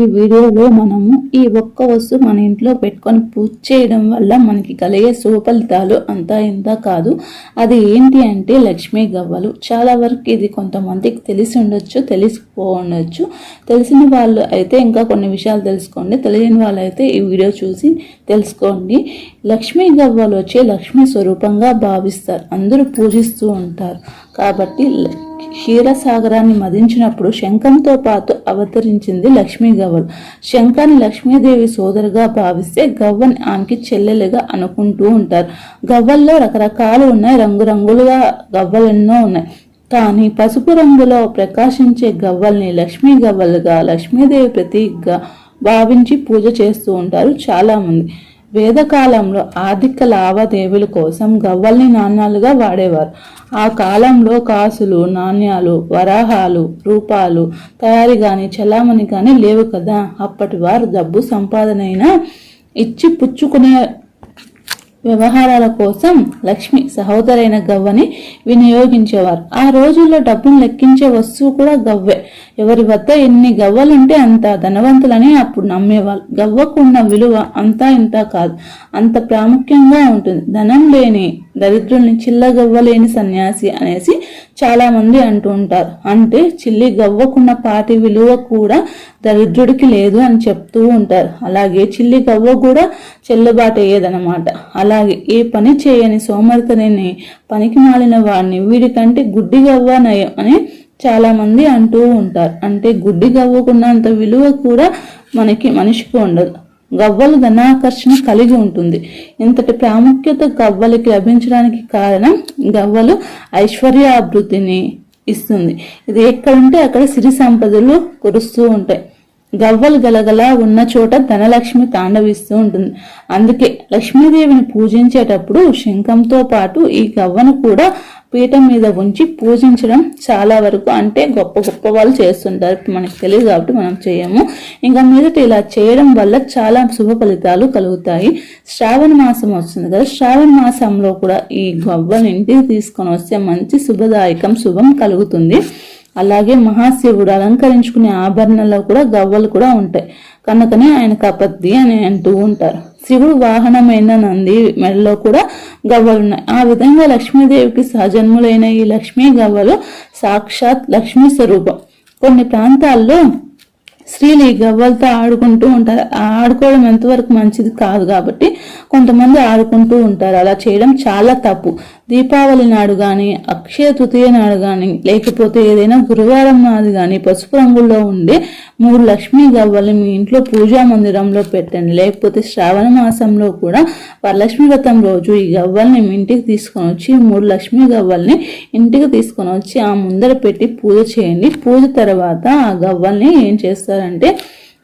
ఈ వీడియోలో మనము ఈ ఒక్క వస్తువు మన ఇంట్లో పెట్టుకొని పూజ చేయడం వల్ల మనకి కలిగే సుఫలితాలు అంతా ఇంత కాదు. అది ఏంటి అంటే లక్ష్మీ గవ్వలు. చాలా వరకు ఇది కొంతమందికి తెలిసి ఉండొచ్చు తెలిసిపో ఉండొచ్చు తెలిసిన వాళ్ళు అయితే ఇంకా కొన్ని విషయాలు తెలుసుకోండి. తెలియని వాళ్ళు అయితే ఈ వీడియో చూసి తెలుసుకోండి. లక్ష్మీ గవ్వలు వచ్చి లక్ష్మీ స్వరూపంగా భావిస్తారు. అందరూ పూజిస్తూ ఉంటారు. కాబట్టి క్షీరసాగరాన్ని మదించినప్పుడు శంఖంతో పాటు అవతరించింది లక్ష్మీ గవ్వలు. శంఖాన్ని లక్ష్మీదేవి సోదరుగా భావిస్తే గవ్వని ఆమెకి చెల్లెలుగా అనుకుంటూ ఉంటారు. గవ్వల్లో రకరకాలు ఉన్నాయి రంగురంగులుగా గవ్వలు ఎన్నో ఉన్నాయి. కానీ పసుపు రంగులో ప్రకాశించే గవ్వల్ని లక్ష్మీ గవ్వలుగా లక్ష్మీదేవి ప్రతీకగా భావించి పూజ చేస్తూ ఉంటారు చాలామంది. వేదకాలంలో ఆర్థిక లావాదేవీల కోసం గవ్వల్ని నాణ్యాలుగా వాడేవారు. ఆ కాలంలో కాసులు నాణ్యాలు వరాహాలు రూపాలు తయారీ కానీ చలామణి కానీ లేవు కదా. అప్పటి వారు డబ్బు సంపాదనైనా ఇచ్చి పుచ్చుకునే వ్యవహారాల కోసం లక్ష్మి సహోదరైన గవ్వని వినియోగించేవారు. ఆ రోజుల్లో డబ్బును లెక్కించే వస్తువు కూడా గవ్వే. ఎవరి వద్ద ఎన్ని గవ్వలుంటే అంత ధనవంతులని అప్పుడు నమ్మేవాళ్ళు. గవ్వకున్న విలువ అంతా ఇంత కాదు. అంత ప్రాముఖ్యంగా ఉంటుంది. ధనం లేని దరిద్రుల్ని చిల్ల గవ్వలేని సన్యాసి అనేసి చాలా మంది అంటూ ఉంటారు. అంటే చిల్లి గవ్వకున్న పాటి విలువ కూడా దరిద్రుడికి లేదు అని చెప్తూ ఉంటారు. అలాగే చిల్లి గవ్వ కూడా చెల్లుబాటు అయ్యేదనమాట అలాగే ఏ పని చేయని సోమరితనిని పనికి మాలిన వాడిని వీడికంటే గుడ్డి గవ్వ నయం అని చాలామంది అంటూ ఉంటారు. అంటే గుడ్డి గవ్వకున్నంత విలువ కూడా మనకి మనిషికి ఉండదు. గవ్వలు ధనాకర్షణ కలిగి ఉంటుంది. ఇంతటి ప్రాముఖ్యత గవ్వలకి లభించడానికి కారణం గవ్వలు ఐశ్వర్యాభివృద్ధిని ఇస్తుంది. ఇది ఎక్కడుంటే అక్కడ సిరి సంపదలు కురుస్తూ ఉంటాయి. గవ్వలు గలగల ఉన్న చోట ధనలక్ష్మి తాండవిస్తూ ఉంటుంది. అందుకే లక్ష్మీదేవిని పూజించేటప్పుడు శంఖంతో పాటు ఈ గవ్వను కూడా పీఠం మీద ఉంచి పూజించడం చాలా వరకు అంటే గొప్ప గొప్ప వాళ్ళు చేస్తుంటారు. మనకి తెలియదు కాబట్టి మనం చేయము. ఇంకా మీదట ఇలా చేయడం వల్ల చాలా శుభ ఫలితాలు కలుగుతాయి. శ్రావణ మాసం వస్తుంది కదా. శ్రావణ మాసంలో కూడా ఈ గవ్వను ఇంటికి తీసుకొని వస్తే మంచి శుభదాయకం శుభం కలుగుతుంది. అలాగే మహాశివుడు అలంకరించుకునే ఆభరణాల్లో కూడా గవ్వలు కూడా ఉంటాయి. కనుకనే ఆయన కపత్తి అని అంటూ ఉంటారు. శివుడు వాహనమైన నంది మెడలో కూడా గవ్వలు ఉన్నాయి. ఆ విధంగా లక్ష్మీదేవికి సహజన్ములైన ఈ లక్ష్మీ గవ్వలు సాక్షాత్ లక్ష్మీ స్వరూపం. కొన్ని ప్రాంతాల్లో స్త్రీలు ఈ గవ్వలతో ఆడుకుంటూ ఉంటారు. ఆడుకోవడం ఎంతవరకు మంచిది కాదు కాబట్టి కొంతమంది ఆడుకుంటూ ఉంటారు. అలా చేయడం చాలా తప్పు. దీపావళి నాడు కానీ అక్షయ తృతీయ నాడు కానీ లేకపోతే ఏదైనా గురువారం నాడు కానీ పసుపు రంగుల్లో ఉండే మూడు లక్ష్మీ గవ్వలు మీ ఇంట్లో పూజా మందిరంలో పెట్టండి. లేకపోతే శ్రావణ మాసంలో కూడా వరలక్ష్మి వ్రతం రోజు ఈ గవ్వల్ని మీ ఇంటికి తీసుకొని వచ్చి మూడు లక్ష్మీ గవ్వల్ని ఇంటికి తీసుకొని వచ్చి ఆ ముందర పెట్టి పూజ చేయండి. పూజ తర్వాత ఆ గవ్వల్ని ఏం చేస్తారు? చేస్తారంటే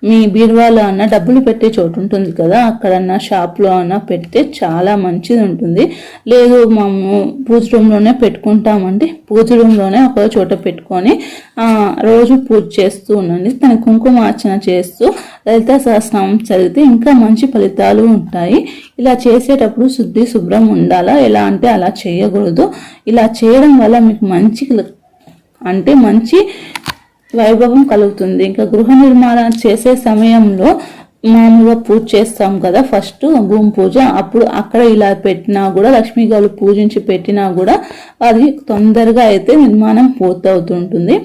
మీ బీరువాలో అన్న డబ్బులు పెట్టే చోటు ఉంటుంది కదా అక్కడన్నా షాప్లో అన్నా పెడితే చాలా మంచిది ఉంటుంది లేదు మేము పూజ రూమ్లోనే పెట్టుకుంటామంటే పూజ రూమ్లోనే ఒక చోట పెట్టుకొని రోజు పూజ చేస్తూ ఉండండి. తన కుంకుమార్చన చేస్తూ లలిత సహస్రం చదివితే ఇంకా మంచి ఫలితాలు ఉంటాయి. ఇలా చేసేటప్పుడు శుద్ధి శుభ్రం ఉండాలా? ఎలా అంటే అలా చేయకూడదు. ఇలా చేయడం వల్ల మీకు మంచి అంటే మంచి వైభవం కలుగుతుంది. ఇంకా గృహ నిర్మాణం చేసే సమయంలో మామూలుగా పూజ చేస్తాం కదా ఫస్ట్ భూమి పూజ. అప్పుడు అక్కడ ఇలా పెట్టినా కూడా లక్ష్మీ గారు పూజించి పెట్టినా కూడా అది తొందరగా అయితే నిర్మాణం పూర్తవుతుంటుంది.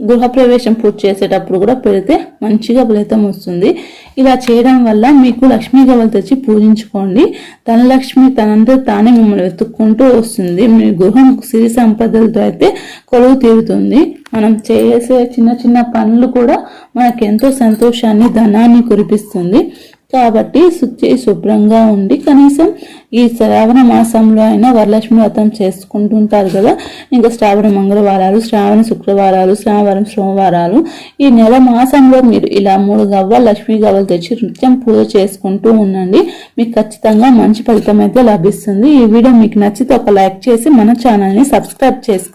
గృహప్రవేశం పూజ చేసేటప్పుడు కూడా పెడితే మంచిగా ఫలితం వస్తుంది. ఇలా చేయడం వల్ల మీకు లక్ష్మీ గవలు తెచ్చి పూజించుకోండి. ధనలక్ష్మి తనంతా తానే మిమ్మల్ని వెతుక్కుంటూ వస్తుంది. మీ గృహం సిరి సంపదలతో అయితే కొలువు తీరుతుంది. మనం చేసే చిన్న చిన్న పనులు కూడా మనకు ఎంతో సంతోషాన్ని ధనాన్ని కురిపిస్తుంది. కాబట్టి శుచి శుభ్రంగా ఉండి కనీసం ఈ శ్రావణ మాసంలో అయినా వరలక్ష్మి వ్రతం చేసుకుంటుంటారు కదా. ఇంకా శ్రావణ మంగళవారాలు శ్రావణ శుక్రవారాలు శ్రావణ సోమవారాలు ఈ నెల మాసంలో మీరు ఇలా మూడు గవ్వలు లక్ష్మీ గవ్వలు తెచ్చి నృత్యం పూజ చేసుకుంటూ ఉండండి. మీకు ఖచ్చితంగా మంచి ఫలితం అయితే లభిస్తుంది. ఈ వీడియో మీకు నచ్చితే ఒక లైక్ చేసి మన ఛానల్ని సబ్స్క్రైబ్ చేసుకోండి.